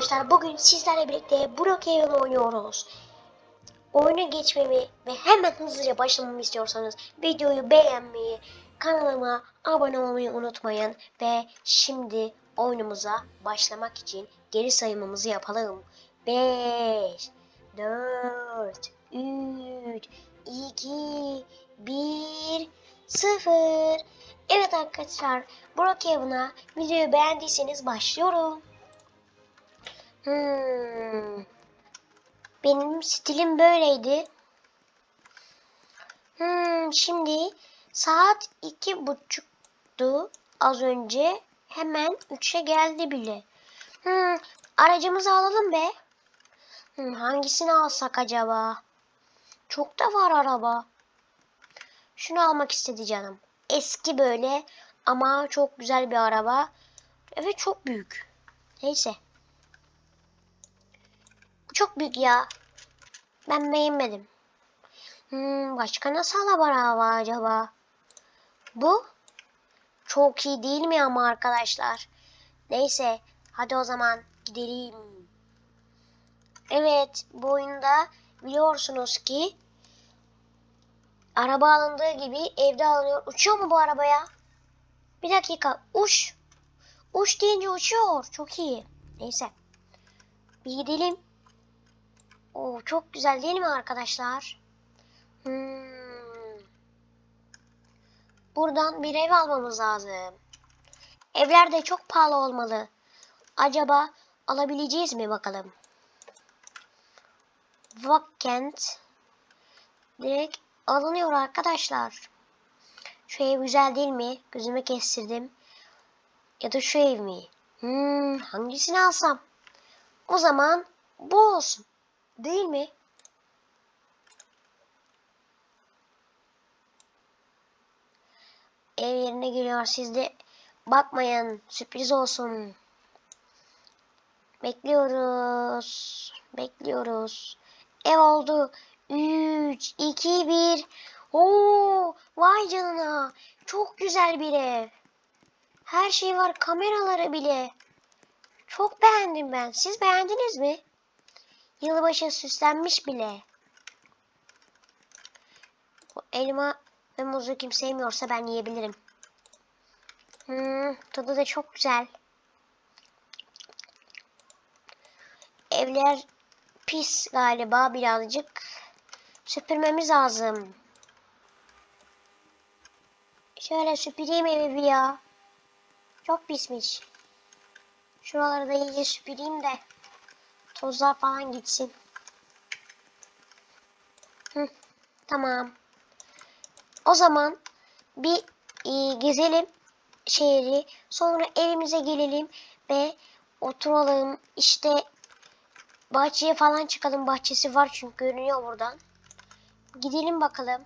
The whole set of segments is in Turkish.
arkadaşlar bugün sizlerle birlikte Brookhaven oynuyoruz. Oyunu geçmemi ve hemen hızlıca başlamamı istiyorsanız videoyu beğenmeyi, kanalıma abone olmayı unutmayın ve şimdi oyunumuza başlamak için geri sayımımızı yapalım. 5 4 3 2 1 0 Evet arkadaşlar Brookhaven'a videoyu beğendiyseniz başlıyorum. Hmm. Benim stilim böyleydi. Hmm, şimdi saat iki buçuktu az önce. Hemen üçe geldi bile. Hmm, aracımızı alalım be. Hmm, hangisini alsak acaba? Çok da var araba. Şunu almak istedi canım. Eski böyle ama çok güzel bir araba. Evet çok büyük. Neyse. Çok büyük ya. Ben beğenmedim. Hmm, başka nasıl araba var acaba? Bu çok iyi değil mi ama arkadaşlar? Neyse hadi o zaman gidelim. Evet bu oyunda biliyorsunuz ki araba alındığı gibi evde alınıyor. Uçuyor mu bu arabaya? Bir dakika uç. Uç deyince uçuyor. Çok iyi. Neyse. Bir gidelim. Oo, çok güzel değil mi arkadaşlar? Hmm. Buradan bir ev almamız lazım. Evler de çok pahalı olmalı. Acaba alabileceğiz mi bakalım? Vakkent direkt alınıyor arkadaşlar. Şu ev güzel değil mi? Gözüme kestirdim. Ya da şu ev mi? Hmm, hangisini alsam? O zaman bu olsun. Değil mi? Ev yerine geliyor. Siz de bakmayın. Sürpriz olsun. Bekliyoruz. Bekliyoruz. Ev oldu. 3, 2, 1. Oo, vay canına. Çok güzel bir ev. Her şey var. Kameraları bile. Çok beğendim ben. Siz beğendiniz mi? Yılbaşı süslenmiş bile. Bu elma ve muzu kim sevmiyorsa ben yiyebilirim. Hmm, tadı da çok güzel. Evler pis galiba birazcık. Süpürmemiz lazım. Şöyle süpüreyim evi bir ya. Çok pismiş. Şuraları da iyice süpüreyim de tozlar falan gitsin. Hı, tamam. O zaman bir e, gezelim şehri. Sonra evimize gelelim ve oturalım. İşte bahçeye falan çıkalım. Bahçesi var çünkü görünüyor buradan. Gidelim bakalım.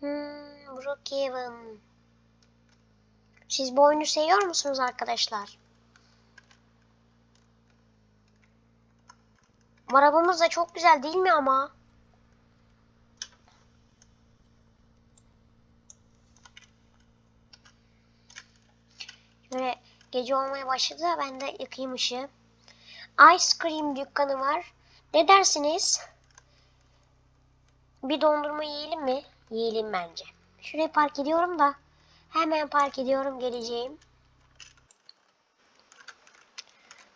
Hmm, Brookhaven. Siz bu oyunu seviyor musunuz arkadaşlar? Arabamız da çok güzel değil mi ama? Böyle gece olmaya başladı da ben de yakayım ışığı. Ice cream dükkanı var. Ne dersiniz? Bir dondurma yiyelim mi? Yiyelim bence. Şuraya park ediyorum da. Hemen park ediyorum geleceğim.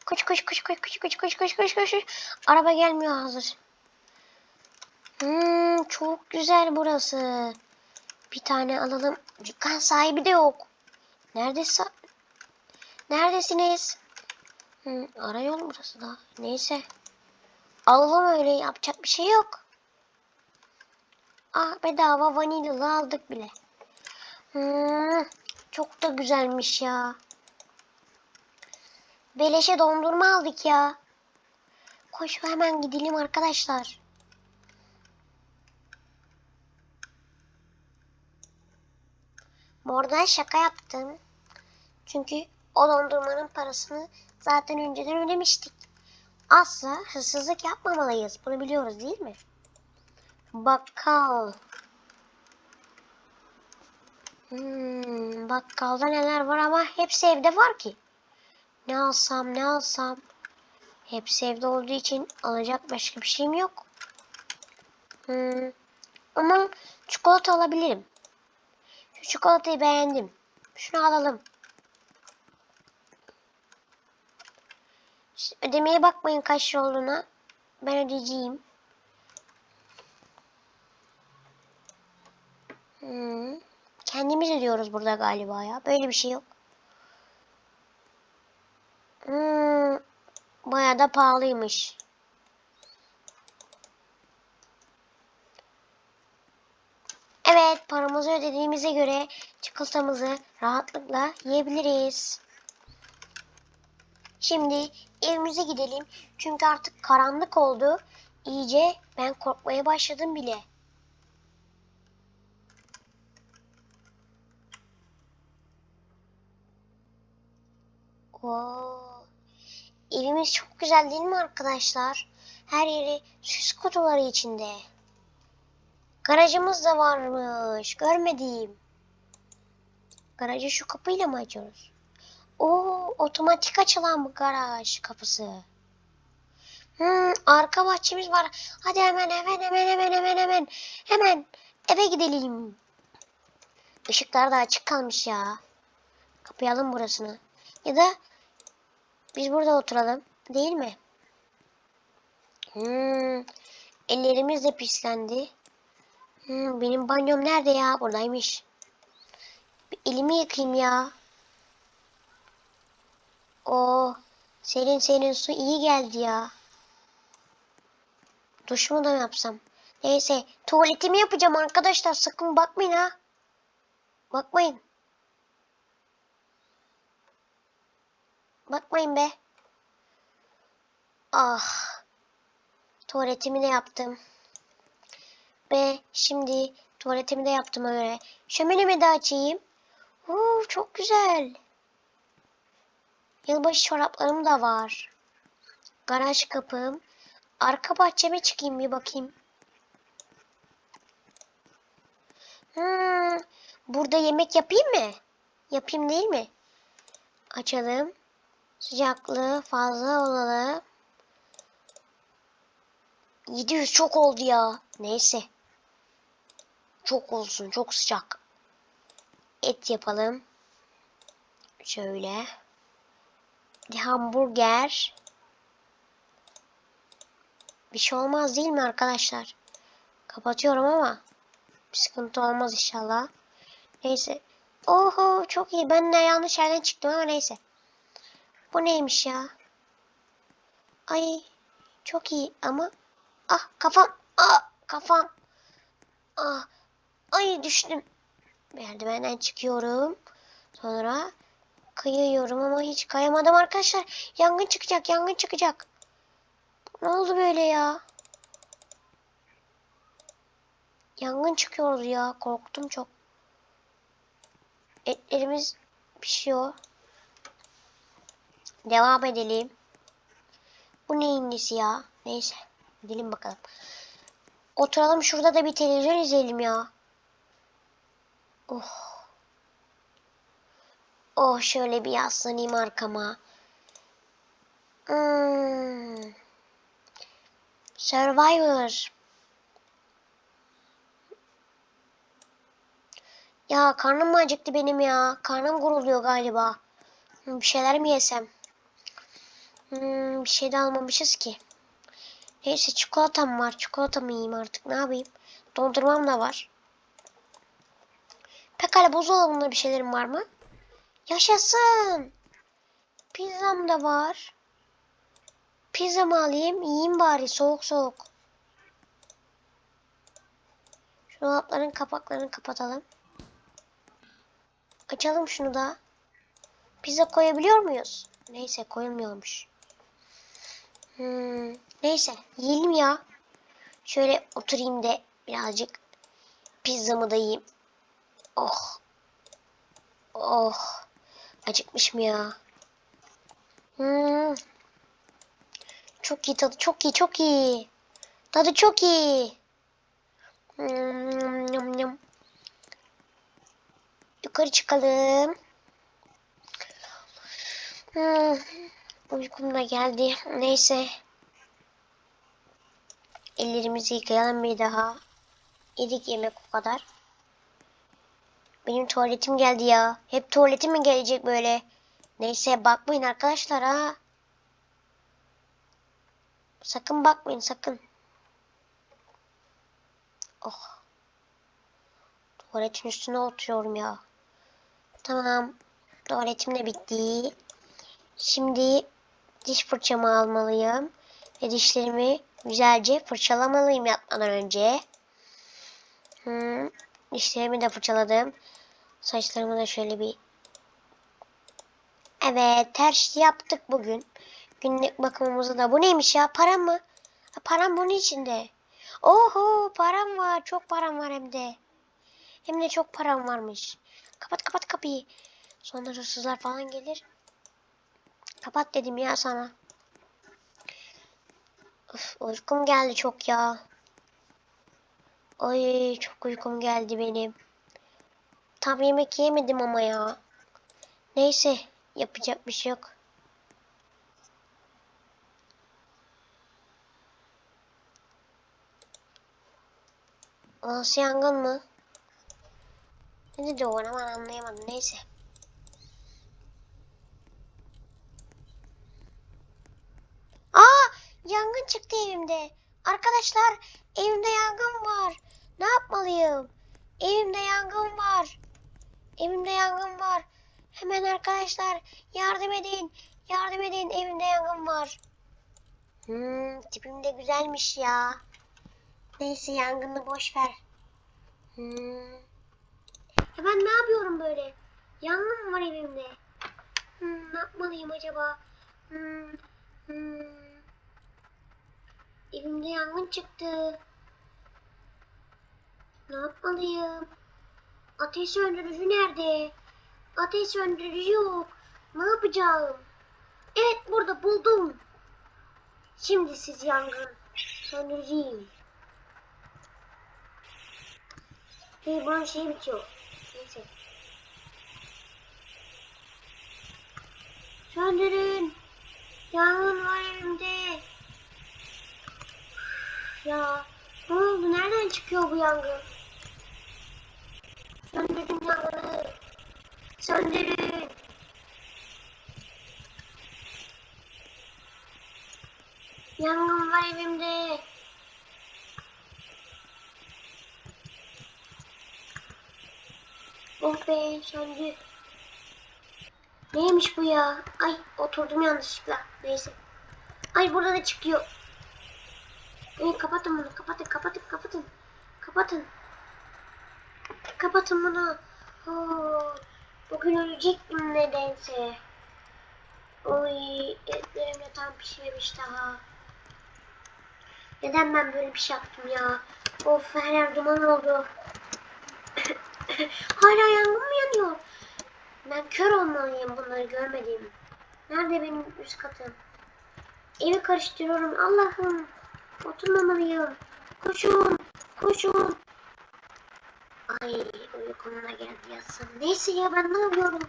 Koş koş koş koş koş koş koş koş koş koş. Araba gelmiyor hazır. Hmm, çok güzel burası. Bir tane alalım. Dükkan sahibi de yok. Neredeyse Neredesiniz? Hmm, ara yol burası da. Neyse. Alalım öyle yapacak bir şey yok. Ah bedava vanilyalı aldık bile. Hmm, çok da güzelmiş ya. Beleşe dondurma aldık ya. Koş hemen gidelim arkadaşlar. Oradan şaka yaptım. Çünkü o dondurmanın parasını zaten önceden ödemiştik. Asla hırsızlık yapmamalıyız. Bunu biliyoruz değil mi? Bakkal. Hmm, bakkalda neler var ama hepsi evde var ki. Ne alsam ne alsam. Hepsi evde olduğu için alacak başka bir şeyim yok. Hmm. Ama çikolata alabilirim. Şu çikolatayı beğendim. Şunu alalım. Siz ödemeye bakmayın kaç lira olduğuna. Ben ödeyeceğim. Hmm. Kendimiz ödüyoruz burada galiba ya. Böyle bir şey yok. Hmm. Bayağı da pahalıymış. Evet, paramızı ödediğimize göre çikolatamızı rahatlıkla yiyebiliriz. Şimdi evimize gidelim. Çünkü artık karanlık oldu. İyice ben korkmaya başladım bile. Oo. Evimiz çok güzel değil mi arkadaşlar? Her yeri süs kutuları içinde. Garajımız da varmış. Görmedim. Garajı şu kapıyla mı açıyoruz? Oo, otomatik açılan bu garaj kapısı. Hmm, arka bahçemiz var. Hadi hemen hemen hemen hemen hemen hemen. Hemen eve gidelim. Işıklar da açık kalmış ya. Kapayalım burasını. Ya da biz burada oturalım. Değil mi? Hmm, ellerimiz de pislendi. Hmm, benim banyom nerede ya? Buradaymış. Bir elimi yıkayayım ya. O serin serin su iyi geldi ya. Duşumu da yapsam? Neyse tuvaletimi yapacağım arkadaşlar. Sakın bakmayın ha. Bakmayın. Bakmayın be. Ah. Tuvaletimi de yaptım. Ve şimdi tuvaletimi de yaptım öyle. Şöminemi de açayım. Oo, çok güzel. Yılbaşı çoraplarım da var. Garaj kapım. Arka bahçeme çıkayım bir bakayım. Hmm, burada yemek yapayım mı? Yapayım değil mi? Açalım. Sıcaklığı fazla olalım. 700 çok oldu ya. Neyse. Çok olsun. Çok sıcak. Et yapalım. Şöyle. Bir hamburger. Bir şey olmaz değil mi arkadaşlar? Kapatıyorum ama bir sıkıntı olmaz inşallah. Neyse. Oho çok iyi. Ben de yanlış yerden çıktım ama neyse. Bu neymiş ya? Ay çok iyi ama ah kafam ah kafam ah ay düştüm. Merdivenden çıkıyorum. Sonra kayıyorum ama hiç kayamadım arkadaşlar. Yangın çıkacak, yangın çıkacak. Ne oldu böyle ya? Yangın çıkıyordu ya. Korktum çok. Etlerimiz pişiyor. Devam edelim. Bu neyin nesi ya? Neyse. Gidelim bakalım. Oturalım şurada da bir televizyon izleyelim ya. Oh. Oh şöyle bir yaslanayım arkama. Hmm. Survivor. Ya karnım mı acıktı benim ya? Karnım guruluyor galiba. Bir şeyler mi yesem? Hmm, bir şey de almamışız ki. Neyse çikolatam var. Çikolatamı yiyeyim artık. Ne yapayım? Dondurmam da var. Pekala buzdolabında bir şeylerim var mı? Yaşasın. Pizzam da var. Pizzamı alayım. Yiyeyim bari soğuk soğuk. Şu dolapların kapaklarını kapatalım. Açalım şunu da. Pizza koyabiliyor muyuz? Neyse koyulmuyormuş. Hmm, neyse yiyelim ya. Şöyle oturayım da birazcık pizzamı da yiyeyim. Oh. Oh. Acıkmış mı ya? Hmm. Çok iyi tadı çok iyi çok iyi. Tadı çok iyi. Hmm, yum, yum. Yukarı çıkalım. Hmm, uykum da geldi. Neyse. Ellerimizi yıkayalım bir daha. Yedik yemek o kadar. Benim tuvaletim geldi ya. Hep tuvaletim mi gelecek böyle? Neyse bakmayın arkadaşlar ha. Sakın bakmayın sakın. Oh. Tuvaletin üstüne oturuyorum ya. Tamam. Tuvaletim de bitti. Şimdi diş fırçamı almalıyım. Ve dişlerimi güzelce fırçalamalıyım yatmadan önce. Hmm, dişlerimi de fırçaladım. Saçlarımı da şöyle bir... Evet, ters yaptık bugün. Günlük bakımımızı da. Bu neymiş ya? Param mı? Param bunun içinde. Oho, param var. Çok param var hem de. Hem de çok param varmış. Kapat kapat kapıyı. Sonra hırsızlar falan gelir. Kapat dedim ya sana. Of, uykum geldi çok ya. Ay çok uykum geldi benim. Tam yemek yemedim ama ya. Neyse yapacak bir şey yok. Orası yangın mı? Ne dedi o bana ben anlayamadım neyse. Aa yangın çıktı evimde. Arkadaşlar evimde yangın var. Ne yapmalıyım? Evimde yangın var. Evimde yangın var. Hemen arkadaşlar yardım edin. Yardım edin evimde yangın var. Hmm, tipim de güzelmiş ya. Neyse yangını boş ver. Hmm. Ya ben ne yapıyorum böyle? Yangın var evimde? Hmm, ne yapmalıyım acaba? Hmm, hmm. Evimde yangın çıktı. Ne yapmalıyım? Ateş söndürücü nerede? Ateş söndürücü yok. Ne yapacağım? Evet burada buldum. Şimdi siz yangın söndüreceğim. Ve bunun şey bitiyor. Neyse. Söndürün. Yangın var evimde. Ya ne oldu? Nereden çıkıyor bu yangın? Söndürün yangını. Söndürün. Yangın var evimde. Oh be söndü. Neymiş bu ya? Ay oturdum yanlışlıkla. Neyse. Ay burada da çıkıyor. Ay, kapatın bunu. Kapatın kapatın kapatın. Kapatın. Kapatın bunu. Oo, bugün ölecektim nedense. Oy etlerim de tam pişmemiş daha. Neden ben böyle bir şey yaptım ya? Of her yer duman oldu. Hala yangın mı yanıyor? Ben kör olmalıyım bunları görmediğim. Nerede benim üst katım? Evi karıştırıyorum Allah'ım. Oturmamalıyım. Koşun. Koşun. Ay uykum da geldi yatsam. Neyse ya ben ne yapıyorum?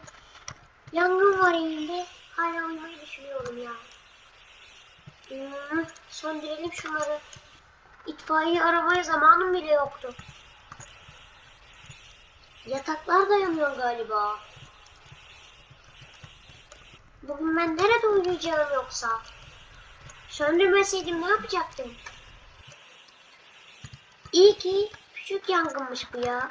Yangın var evimde. Hala uyumayı düşünüyorum ya. Hmm, söndürelim şunları. İtfaiye aramaya zamanım bile yoktu. Yataklar da yanıyor galiba. Bugün ben nerede uyuyacağım yoksa? Söndürmeseydim ne yapacaktım? İyi ki küçük yangınmış bu ya.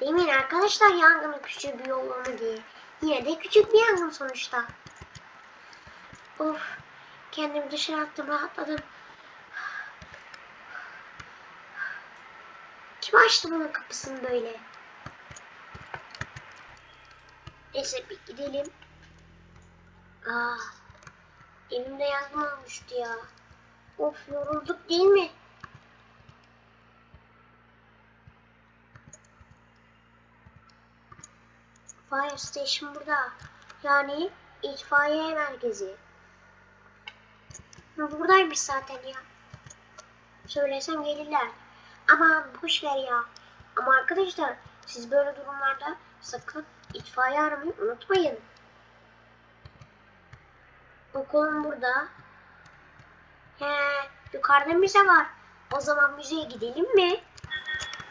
Demin arkadaşlar yangının küçük bir yolunu diye. Yine de küçük bir yangın sonuçta. Of kendimi dışarı attım rahatladım. Kim açtı bunun kapısını böyle? Neyse bir gidelim. Aa, evimde yangın olmuştu ya. Of yorulduk değil mi? Fire station burada. Yani itfaiye merkezi. Buradaymış zaten ya. Söylesem gelirler. Ama boş ver ya. Ama arkadaşlar siz böyle durumlarda sakın itfaiye aramayı unutmayın. Okulum burada. He, yukarıda müze var. O zaman müzeye gidelim mi?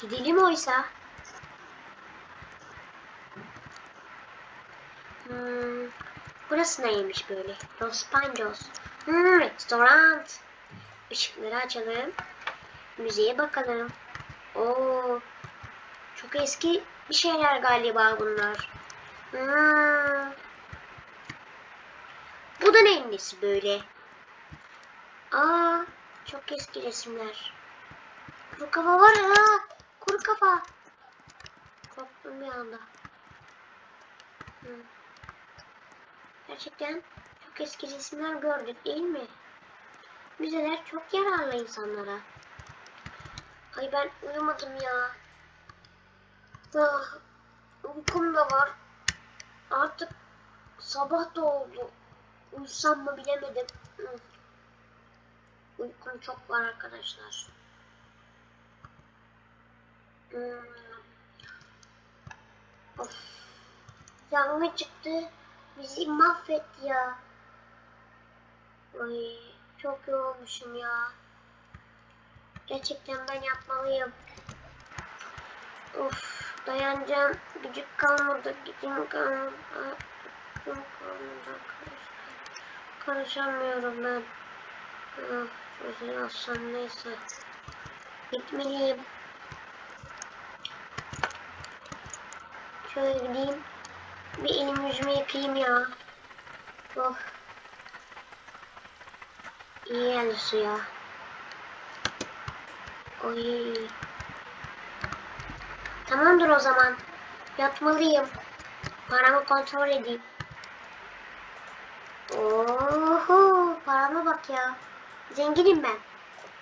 Gidelim oysa. Hmm, burası neymiş böyle? Los Pancos. Hmm, restoran. Işıkları açalım. Müzeye bakalım. Oo, çok eski bir şeyler galiba bunlar. Hmm. Bu da neyin nesi böyle? Aa, çok eski resimler. Kuru kafa var ha. Kuru kafa. Korktum bir anda. Hı. Gerçekten çok eski resimler gördük değil mi? Müzeler çok yararlı insanlara. Ay ben uyumadım ya. Ah, uykum da var. Artık sabah da oldu. Uyusam mı bilemedim. Uykum çok var arkadaşlar. Hmm. Of. Yangın çıktı. Bizi mahvetti ya. Ay çok yorulmuşum ya. Gerçekten ben yapmalıyım. Of dayanacağım. Gücük kalmadı. Gücüm kalmadı. Gücüm kalmadı. Karışamıyorum ben. Ah, Sözünü alsam neyse. Gitmeliyim. Şöyle gideyim. Bir elimi yüzümü yıkayayım ya. Oh. İyi geldi suya. Oy. Tamamdır o zaman. Yatmalıyım. Paramı kontrol edeyim. Oho, parama bak ya. Zenginim ben.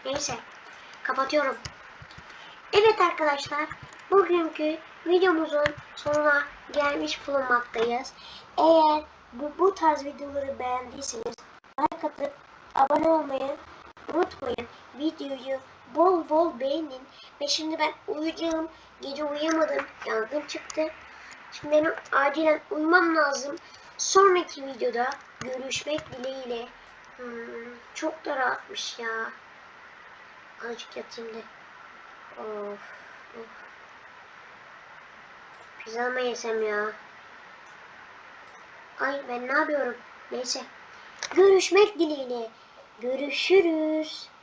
Neyse, kapatıyorum. Evet arkadaşlar, bugünkü videomuzun sonuna gelmiş bulunmaktayız. Eğer bu, bu tarz videoları beğendiyseniz like atıp abone olmayı unutmayın. Videoyu bol bol beğenin. Ve şimdi ben uyuyacağım. Gece uyuyamadım. Yangın çıktı. Şimdi benim acilen uyumam lazım. Sonraki videoda görüşmek dileğiyle. Hmm, çok da rahatmış ya. Azıcık yatayım da. Of, of. Pizza mı yesem ya? Ay ben ne yapıyorum? Neyse. Görüşmek dileğiyle. Görüşürüz.